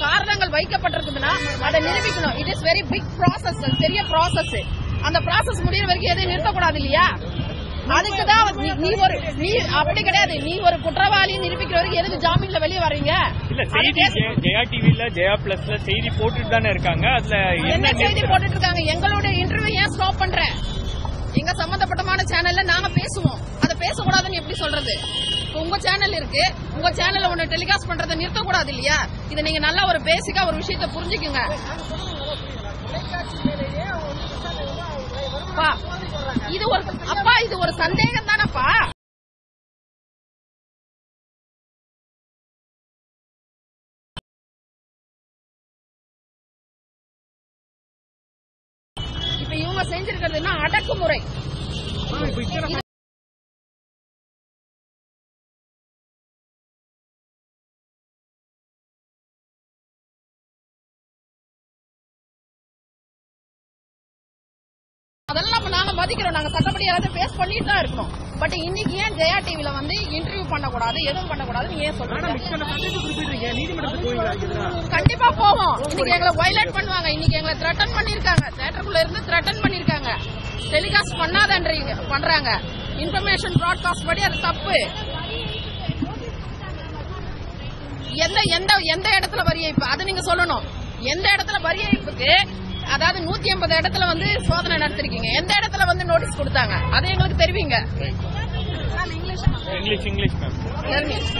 காரணங்கள் வைக்கப்பட்டிருக்குதுன்னா அதை நிரூபிக்கணும். It is very big process பெரிய ப்ராசஸ் அந்த ப்ராசஸ் முடியிற வரைக்கும் எதையும் நிறுத்தக்கூடாது இல்லையா? அதுக்கு தான் நீ- ஒரு நீ அப்படி கிடையாது. நீ ஒரு குற்றவாளி நிரூபிக்கிற வரைக்கும் எதுக்கு ஜாமீன்ல வெளியே வர்றீங்க? இல்ல செய்தி ஜெய- டிவில ஜெயா பிளஸ்ல செய்தி போட்டுட்டு தானே இருக்காங்க. அதுல என்ன செய்தி? போட்டுட்டு இருக்காங்க? எங்களோட இன்டர்வியூ ஏன் ஸ்டாப் பண்ற? எங்க சம்பந்தப்பட்டமான சேனல்ல நாங்க பேசுவோம். எப்படி சொல்றது? உங்க சேனல் இருக்கு. உங்க சேனல்ல ஒண்ணு டெலிகாஸ்ட் பண்றதை நிறுத்த கூடாது இல்லையா? இதை நீங்க நல்லா ஒரு பேசிக்கா ஒரு விஷயத்த புரிஞ்சுக்குங்க. இது ஒரு அப்பா இது ஒரு சந்தேகம் தானப்பா? இப்ப இவங்க செஞ்சிருக்கிறதுன்னா அடக்குமுறை? அதெல்லாம் நாங்க மதிக்கிறோம். நாங்க சட்டப்படி எல்லாத்தையும் ஃபேஸ் பண்ணிட்டு தான் இருக்கோம். பட் இன்னைக்கு ஏன் ஜெயா டிவில வந்து இன்டர்வியூ பண்ணக்கூடாது எதுவும் பண்ணக்கூடாதுன்னு ஏன் சொல்றாங்க? கண்டிப்பா போவோம். இன்னைக்கு எங்களை வயலேட் பண்ணுவாங்க. இன்னைக்கு எங்களை த்ரெட்டன் பண்ணிருக்காங்க தேட்டருக்குள்ள இருந்து த்ரெட்டன் பண்ணிருக்காங்க டெலிகாஸ்ட் பண்ணாதன்றீங்க பண்றாங்க. இன்ஃபர்மேஷன் ப்ராட்காஸ்ட் படி அது தப்பு. எந்த எந்த எந்த இடத்துல வரி ஏய்ப்பு அது நீங்க சொல்லணும். எந்த இடத்துல வரி ஏய்ப்புக்கு அதாவது நூத்தி ஐம்பது இடத்துல வந்து சோதனை நடத்திருக்கீங்க. எந்த இடத்துல வந்து நோட்டீஸ் கொடுத்தாங்க? அது எங்களுக்கு தெரிவிங்க. English English ma'am English.